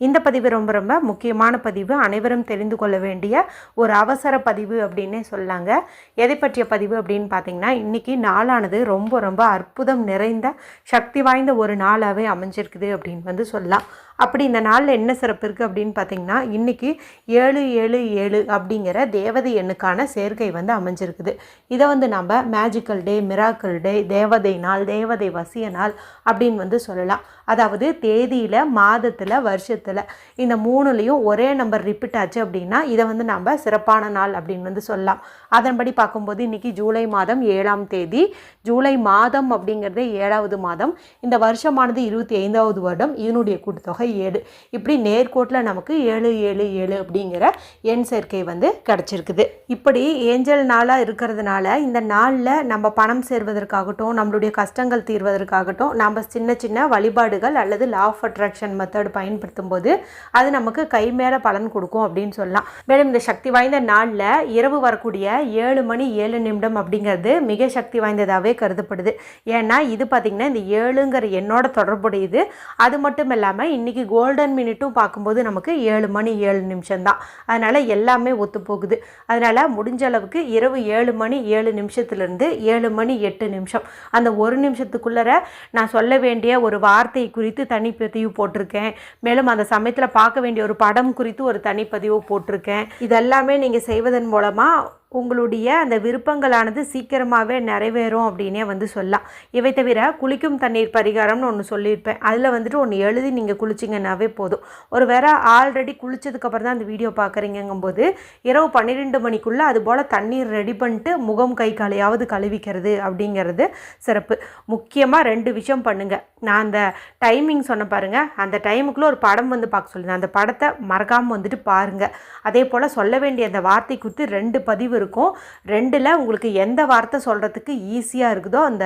இந்த பதிவு ரொம்ப ரொம்ப முக்கியமான பதிவு. அனைவரும் தெரிந்து கொள்ள வேண்டிய ஒரு அவசர பதிவு அப்படின்னே சொல்லாங்க. எதை பற்றிய பதிவு அப்படின்னு பார்த்தீங்கன்னா இன்றைக்கி நாளானது ரொம்ப ரொம்ப அற்புதம் நிறைந்த சக்தி வாய்ந்த ஒரு நாளாகவே அமைஞ்சிருக்குது அப்படின்னு வந்து சொல்லலாம். அப்படி இந்த நாளில் என்ன சிறப்பு இருக்குது அப்படின்னு பார்த்தீங்கன்னா இன்றைக்கி ஏழு ஏழு ஏழு அப்படிங்கிற தேவதை எண்ணுக்கான சேர்க்கை வந்து அமைஞ்சிருக்குது. இதை வந்து நம்ம மேஜிக்கல் டே மிராக்கல் டே தேவதை நாள் தேவதை வசிய நாள் அப்படின்னு வந்து சொல்லலாம். அதாவது தேதியில் மாதத்தில் வருஷத்தில் இந்த மூணுலேயும் ஒரே நம்பர் ரிப்பீட் ஆச்சு அப்படின்னா இதை வந்து நம்ம சிறப்பான நாள் அப்படின்னு வந்து சொல்லலாம். அதன்படி பார்க்கும்போது இன்றைக்கி ஜூலை மாதம் ஏழாம் தேதி. ஜூலை மாதம் அப்படிங்கிறது ஏழாவது மாதம். இந்த வருஷமானது இருபத்தி ஐந்தாவது வருடம். இதனுடைய கூட்டுத்தொகை ஏழு. இப்படி நேர்கோட்டில் நமக்கு ஏழு ஏழு ஏழு அப்படிங்கிற எண் சேர்க்கை வந்து கிடச்சிருக்குது. இப்படி ஏஞ்சல் நாளாக இருக்கிறதுனால இந்த நாளில் நம்ம பணம் சேர்வதற்காகட்டும் நம்மளுடைய கஷ்டங்கள் தீர்வதற்காகட்டும் நம்ம சின்ன சின்ன வழிபாடுகள் அல்லது லா ஆஃப் அட்ராக்ஷன் மெத்தட் பயன்படுத்தும் போது அது நமக்கு கை மேலே பலன் கொடுக்கும் அப்படின்னு சொல்லலாம். மேலும் இந்த சக்தி வாய்ந்த நாளில் இரவு வரக்கூடிய ஏழு மணி ஏழு நிமிடம் அப்படிங்கிறது மிக சக்தி வாய்ந்ததாகவே கருதப்படுது. ஏன்னா இது பார்த்திங்கன்னா இந்த ஏழுங்கிற எண்ணோட தொடர்புடையது. அது மட்டும் இல்லாமல் இன்றைக்கி கோல்டன் மினிட்டும் பார்க்கும்போது நமக்கு ஏழு மணி ஏழு நிமிஷம் தான். அதனால் எல்லாமே ஒத்து போகுது. அதனால் முடிஞ்ச அளவுக்கு இரவு ஏழு மணி ஏழு நிமிஷத்துலேருந்து ஏழு மணி எட்டு நிமிஷம். அந்த ஒரு நிமிஷத்துக்குள்ளே நான் சொல்ல வேண்டிய ஒரு வார்த்தை குறித்து தனிப்பதிவு போட்டிருக்கேன். மேலும் அந்த சமயத்தில் பார்க்க வேண்டிய ஒரு படம் குறித்து ஒரு தனிப்பதிவு போட்டிருக்கேன். இதெல்லாமே நீங்கள் செய்வதன் மூலமாக உங்களுடைய அந்த விருப்பங்களானது சீக்கிரமாகவே நிறைவேறும் அப்படின்னே வந்து சொல்லலாம். இவை தவிர குளிக்கும் தண்ணீர் பரிகாரம்னு ஒன்று சொல்லியிருப்பேன். அதில் வந்துட்டு ஒன்று எழுதி நீங்கள் குளிச்சிங்கன்னாவே போதும். ஒரு வேற ஆல்ரெடி குளித்ததுக்கப்புறம் தான் அந்த வீடியோ பார்க்குறீங்கும்போது இரவு பன்னிரெண்டு மணிக்குள்ளே அது போல் தண்ணீர் ரெடி பண்ணிட்டு முகம் கை காலையாவது கழுவிக்கிறது அப்படிங்கிறது சிறப்பு. முக்கியமாக ரெண்டு விஷயம் பண்ணுங்கள் நான் அந்த டைமிங் சொன்ன பாருங்கள் அந்த டைமுக்குள்ளே ஒரு படம் வந்து பார்க்க சொல்லுங்கள் அந்த படத்தை மறக்காமல் வந்துட்டு பாருங்கள் அதே போல் சொல்ல வேண்டிய அந்த வார்த்தை குறித்து ரெண்டு பதிவு இருக்கும். ரெண்டில் உங்களுக்கு எந்த வார்த்தை சொல்கிறதுக்கு ஈஸியாக இருக்குதோ அந்த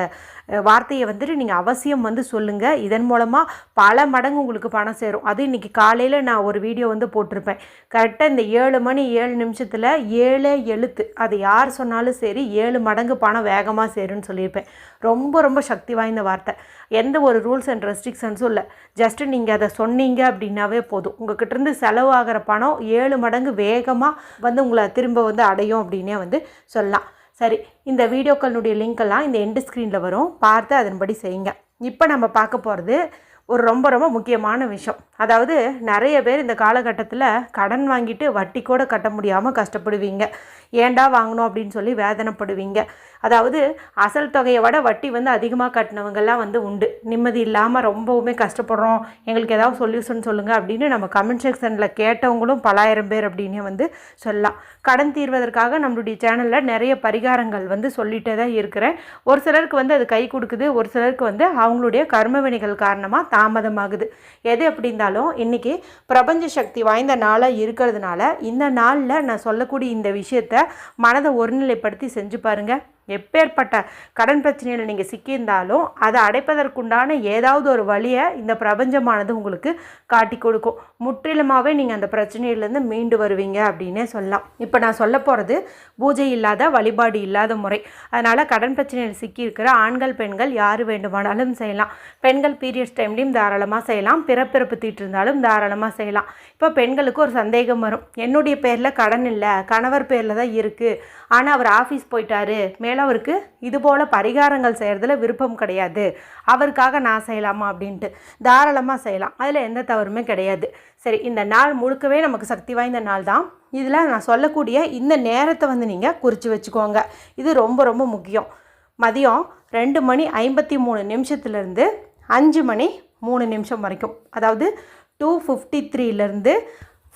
வார்த்தையை வந்துட்டு நீங்கள் அவசியம் வந்து சொல்லுங்கள் இதன் மூலமாக பல மடங்கு உங்களுக்கு பணம் சேரும். அது இன்றைக்கி காலையில் நான் ஒரு வீடியோ வந்து போட்டிருப்பேன். கரெக்டாக இந்த ஏழு மணி ஏழு நிமிஷத்தில் ஏழே எழுத்து. அது யார் சொன்னாலும் சரி ஏழு மடங்கு பணம் வேகமாக சேரும்னு சொல்லியிருப்பேன். ரொம்ப ரொம்ப சக்தி வாய்ந்த வார்த்தை. எந்த ஒரு ரூல்ஸ் அண்ட் ரெஸ்ட்ரிக்ஷன்ஸும் இல்லை. ஜஸ்ட்டு நீங்கள் அதை சொன்னீங்க அப்படின்னாவே போதும். உங்ககிட்ட இருந்து செலவாகிற பணம் ஏழு மடங்கு வேகமாக வந்து உங்களை திரும்ப வந்து அடையும் அப்படின்னு வந்து சொல்லலாம். சரி இந்த வீடியோக்களுடைய லிங்க் எல்லாம் இந்த எண்டு ஸ்க்ரீனில் வரும். பார்த்து அதன்படி செய்யுங்க. இப்போ நம்ம பார்க்க போகிறது ஒரு ரொம்ப ரொம்ப முக்கியமான விஷயம். அதாவது நிறைய பேர் இந்த காலகட்டத்தில் கடன் வாங்கிட்டு வட்டி கூட கட்ட முடியாமல் கஷ்டப்படுவீங்க. ஏன்டா வாங்கணும் அப்படின்னு சொல்லி வேதனைப்படுவீங்க. அதாவது அசல் தொகையை விட வட்டி வந்து அதிகமாக கட்டினவங்கெல்லாம் வந்து உண்டு. நிம்மதி இல்லாமல் ரொம்பவுமே கஷ்டப்படுறோம். எங்களுக்கு ஏதாவது சொல்யூஷன் சொல்லுங்கள் அப்படின்னு நம்ம கமெண்ட் செக்ஷனில் கேட்டவங்களும் பலாயிரம் பேர் அப்படின்னு வந்து சொல்லலாம். கடன் தீர்வதற்காக நம்மளுடைய சேனலில் நிறைய பரிகாரங்கள் வந்து சொல்லிட்டே தான் இருக்கிறேன். ஒரு சிலருக்கு வந்து அது கை கொடுக்குது ஒரு சிலருக்கு வந்து அவங்களுடைய கர்மவினைகள் காரணமாக தாமதமாகுது. எது எப்படி இருந்தாலும் இன்றைக்கி பிரபஞ்ச சக்தி வாய்ந்த நாளாக இருக்கிறதுனால இந்த நாளில் நான் சொல்லக்கூடிய இந்த விஷயத்த மனதை ஒருநிலைப்படுத்தி செஞ்சு பாருங்கள் எப்பேற்பட்ட கடன் பிரச்சனையில் நீங்கள் சிக்கியிருந்தாலும் அதை அடைப்பதற்குண்டான ஏதாவது ஒரு வழியை இந்த பிரபஞ்சமானது உங்களுக்கு காட்டி கொடுக்கும். முற்றிலுமாகவே நீங்கள் அந்த பிரச்சனையிலேருந்து மீண்டு வருவீங்க அப்படின்னே சொல்லலாம். இப்போ நான் சொல்ல போகிறது பூஜை இல்லாத வழிபாடு இல்லாத முறை. அதனால் கடன் பிரச்சனையில் சிக்கியிருக்கிற ஆண்கள் பெண்கள் யார் வேண்டுமானாலும் செய்யலாம். பெண்கள் பீரியட்ஸ் டைம்லையும் தாராளமாக செய்யலாம். பிறப்பிறப்பு தீட்டு இருந்தாலும் தாராளமாக செய்யலாம். இப்போ பெண்களுக்கு ஒரு சந்தேகம் வரும். என்னுடைய பேரில் கடன் இல்லை கணவர் பேரில் தான் இருக்குது ஆனால் அவர் ஆஃபீஸ் போயிட்டாரு மேலே அவருக்கு இது போல் பரிகாரங்கள் செய்கிறதுல விருப்பம் கிடையாது. அவருக்காக நான் செய்யலாமா அப்படின்ட்டு. தாராளமாக செய்யலாம். அதில் எந்த தவறுமே கிடையாது. சரி இந்த நாள் முழுக்கவே நமக்கு சக்தி வாய்ந்த நாள் தான். இதில் நான் சொல்லக்கூடிய இந்த நேரத்தை வந்து நீங்கள் குறித்து வச்சுக்கோங்க. இது ரொம்ப ரொம்ப முக்கியம். மதியம் ரெண்டு மணி ஐம்பத்தி மூணு நிமிஷத்துலேருந்து அஞ்சு மணி மூணு நிமிஷம் வரைக்கும். அதாவது டூ ஃபிஃப்டி த்ரீலேருந்து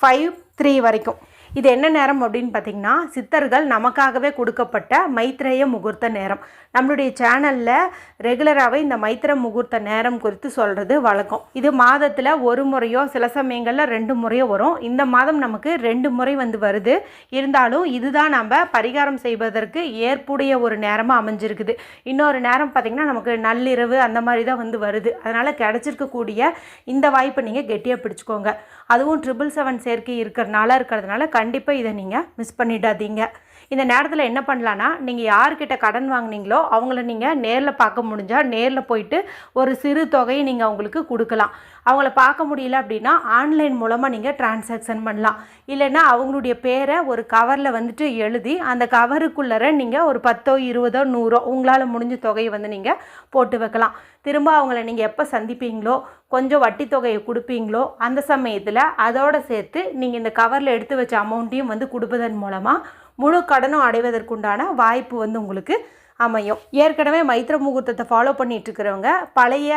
ஃபைவ் த்ரீ வரைக்கும். இது என்ன நேரம் அப்படின்னு பார்த்தீங்கன்னா சித்தர்கள் நமக்காகவே கொடுக்கப்பட்ட மைத்ரேய முகூர்த்த நேரம். நம்மளுடைய சேனலில் ரெகுலராகவே இந்த மைத்திர முகூர்த்த நேரம் குறித்து சொல்கிறது வழக்கம். இது மாதத்தில் ஒரு முறையோ சில சமயங்களில் ரெண்டு முறையோ வரும். இந்த மாதம் நமக்கு ரெண்டு முறை வந்து வருது. இருந்தாலும் இதுதான் நம்ம பரிகாரம் செய்வதற்கு ஏற்புடைய ஒரு நேரமாக அமைஞ்சிருக்குது. இன்னொரு நேரம் பார்த்திங்கன்னா நமக்கு நள்ளிரவு அந்த மாதிரி தான் வந்து வருது. அதனால் கிடச்சிருக்கக்கூடிய இந்த வாய்ப்பை நீங்கள் கெட்டியாக பிடிச்சிக்கோங்க. அதுவும் ட்ரிபிள் செவன் சேர்க்கை இருக்கிறனால இருக்கிறதுனால கண்டிப்பாக இதை நீங்கள் மிஸ் பண்ணிடாதீங்க. இந்த நேரத்தில் என்ன பண்ணலான்னா நீங்கள் யார்கிட்ட கடன் வாங்கினீங்களோ அவங்கள நீங்கள் நேரில் பார்க்க முடிஞ்சால் நேரில் போயிட்டு ஒரு சிறு தொகையை நீங்கள் அவங்களுக்கு கொடுக்கலாம். அவங்கள பார்க்க முடியல அப்படின்னா ஆன்லைன் மூலமாக நீங்கள் டிரான்சாக்ஷன் பண்ணலாம். இல்லைன்னா அவங்களுடைய பேரை ஒரு கவரில் வந்துட்டு எழுதி அந்த கவருக்குள்ளே நீங்கள் ஒரு பத்தோ இருபதோ நூறோ உங்களால் முடிஞ்ச தொகையை வந்து நீங்கள் போட்டு வைக்கலாம். திரும்ப அவங்கள நீங்கள் எப்போ சந்திப்பீங்களோ கொஞ்சம் வட்டி தொகையை கொடுப்பீங்களோ அந்த சமயத்தில் அதோடு சேர்த்து நீங்கள் இந்த கவரில் எடுத்து வச்ச அமௌண்ட்டையும் வந்து கொடுப்பதன் மூலமாக முழு கடனும் அடைவதற்குண்டான வாய்ப்பு வந்து உங்களுக்கு அமையும். ஏற்கனவே மைத்திர முகூர்த்தத்தை ஃபாலோ பண்ணிகிட்ருக்கிறவங்க பழைய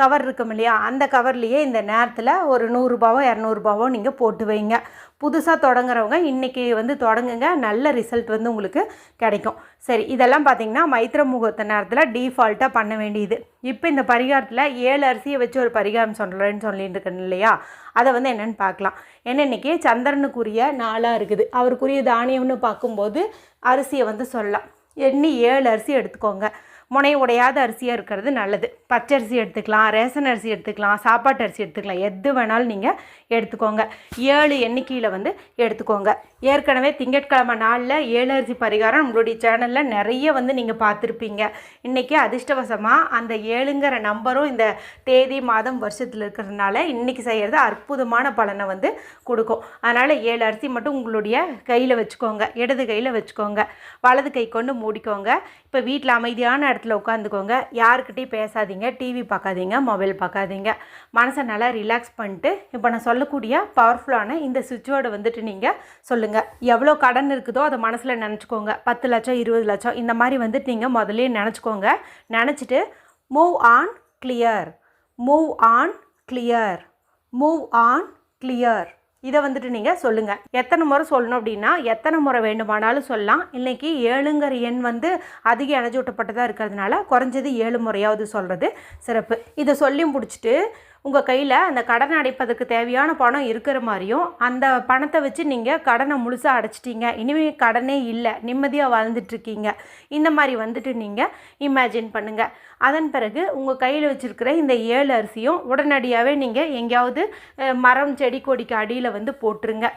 கவர் இருக்கும் இல்லையா அந்த கவர்லேயே இந்த நேரத்தில் ஒரு நூறுரூபாவோ இரநூறுபாவோ நீங்கள் போட்டு வைங்க. புதுசாக தொடங்குறவங்க இன்றைக்கி வந்து தொடங்குங்க நல்ல ரிசல்ட் வந்து உங்களுக்கு கிடைக்கும். சரி இதெல்லாம் பார்த்திங்கன்னா மைத்திர முகூர்த்த நேரத்தில் டீஃபால்ட்டாக பண்ண வேண்டியது. இப்போ இந்த பரிகாரத்தில் ஏழு அரிசியை வச்சு ஒரு பரிகாரம் சொல்கிறேன்னு சொல்லிட்டு இருக்கேன் இல்லையா அதை வந்து என்னென்னு பார்க்கலாம் ஏன்னா இன்றைக்கி சந்திரனுக்குரிய நாளாக இருக்குது. அவருக்குரிய தானியம்னு பார்க்கும்போது அரிசியை வந்து சொல்லலாம். எண்ணி ஏழு அரிசி எடுத்துக்கோங்க. முனை உடையாத அரிசியாக இருக்கிறது நல்லது. பச்சரிசி எடுத்துக்கலாம் ரேஷன் அரிசி எடுத்துக்கலாம் சாப்பாட்டு அரிசி எடுத்துக்கலாம். எது வேணாலும் நீங்கள் எடுத்துக்கோங்க. ஏழு எண்ணிக்கையில் வந்து எடுத்துக்கோங்க. ஏற்கனவே திங்கட்கிழமை நாளில் ஏழு அரிசி பரிகாரம் நம்மளுடைய சேனலில் நிறைய வந்து நீங்கள் பார்த்துருப்பீங்க. இன்றைக்கி அதிர்ஷ்டவசமாக அந்த ஏழுங்கிற நம்பரும் இந்த தேதி மாதம் வருஷத்தில் இருக்கிறதுனால இன்றைக்கி செய்கிறது அற்புதமான பலனை வந்து கொடுக்கும். அதனால் ஏழு அரிசி மட்டும் உங்களுடைய கையில் வச்சுக்கோங்க. இடது கையில் வச்சுக்கோங்க. வலது கை கொண்டு மூடிக்கோங்க. இப்போ வீட்டில் அமைதியான இடத்துல உட்காந்துக்கோங்க. யாருக்கிட்டையும் பேசாதீங்க. டிவி பார்க்காதீங்க. மொபைல் பார்க்காதீங்க. மனசை நல்லா ரிலாக்ஸ் பண்ணிட்டு இப்போ நான் சொல்லக்கூடிய பவர்ஃபுல்லான இந்த சுவிட்சோடு வந்துட்டு நீங்கள் சொல்லுங்கள் எவ்வளோ கடன் இருக்குதோ அதை மனசில் நினச்சிக்கோங்க. பத்து லட்சம் இருபது லட்சம் இந்த மாதிரி வந்துட்டு நீங்கள் முதலே நினச்சிக்கோங்க. நினச்சிட்டு move on clear move on clear move on clear இதை வந்துட்டு நீங்கள் சொல்லுங்கள் எத்தனை முறை சொல்லணும் அப்படின்னா எத்தனை முறை வேண்டுமானாலும் சொல்லலாம். இன்றைக்கி ஏழுங்கிற எண் வந்து அதிக அணைச்சூட்டப்பட்டதாக இருக்கிறதுனால குறைஞ்சது ஏழு முறையாவது சொல்கிறது சிறப்பு. இதை சொல்லியும் பிடிச்சிட்டு உங்கள் கையில் அந்த கடன் அடைப்பதற்கு தேவையான பணம் இருக்கிற மாதிரியும் அந்த பணத்தை வச்சு நீங்கள் கடனை முழுசாக அடைச்சிட்டிங்க. இனிமேல் கடனே இல்லை. நிம்மதியாக வாழ்ந்துட்டுருக்கீங்க. இந்த மாதிரி வந்துட்டு நீங்கள் இமேஜின் பண்ணுங்கள் அதன் பிறகு உங்கள் கையில் வச்சுருக்கிற இந்த ஏழு அரிசியும் உடனடியாகவே நீங்கள் எங்கேயாவது மரம் செடி கொடிக்கு அடியில் வந்து போட்டுருங்க.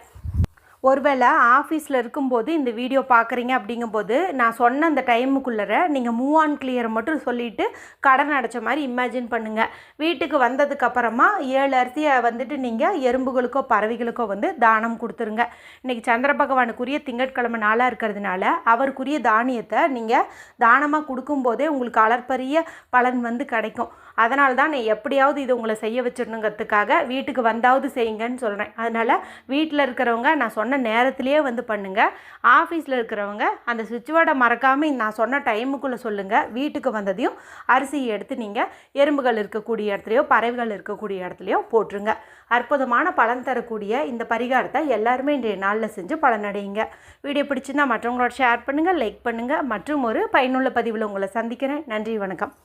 ஒருவேளை ஆஃபீஸில் இருக்கும்போது இந்த வீடியோ பார்க்குறீங்க அப்படிங்கும்போது நான் சொன்ன அந்த டைமுக்குள்ளே நீங்கள் மூவ் ஆன் கிளியர் மட்டும் சொல்லிவிட்டு கடன் அடைச்ச மாதிரி இமேஜின் பண்ணுங்கள் வீட்டுக்கு வந்ததுக்கப்புறமா ஏழு அரிசியை வந்துட்டு நீங்கள் எறும்புகளுக்கோ பறவைகளுக்கோ வந்து தானம் கொடுத்துருங்க. இன்றைக்கி சந்திர பகவானுக்குரிய திங்கட்கிழமை நாளாக இருக்கிறதுனால அவருக்குரிய தானியத்தை நீங்கள் தானமாக கொடுக்கும்போதே உங்களுக்கு அளர்பரிய பலன் வந்து கிடைக்கும். அதனால தான் நான் எப்படியாவது இது உங்களை செய்ய வச்சிடணுங்கிறதுக்காக வீட்டுக்கு வந்தாவது செய்யுங்கன்னு சொல்கிறேன் அதனால் வீட்டில் இருக்கிறவங்க நான் சொன்ன நேரத்திலேயே வந்து பண்ணுங்கள் ஆஃபீஸில் இருக்கிறவங்க அந்த சுவிட்ச் போர்டை மறக்காமல் நான் சொன்ன டைமுக்குள்ளே சொல்லுங்கள் வீட்டுக்கு வந்ததையும் அரிசியை எடுத்து நீங்கள் எறும்புகள் இருக்கக்கூடிய இடத்துலையோ பறவைகள் இருக்கக்கூடிய இடத்துலையோ போட்டுருங்க. அற்புதமான பலன் தரக்கூடிய இந்த பரிகாரத்தை எல்லாருமே இன்றைய நாளில் செஞ்சு பலனடையுங்க. வீடியோ பிடிச்சிருந்தால் மற்றவங்களோட ஷேர் பண்ணுங்கள் லைக் பண்ணுங்கள் மற்றும் ஒரு பயனுள்ள பதிவில் உங்களை சந்திக்கிறேன். நன்றி வணக்கம்.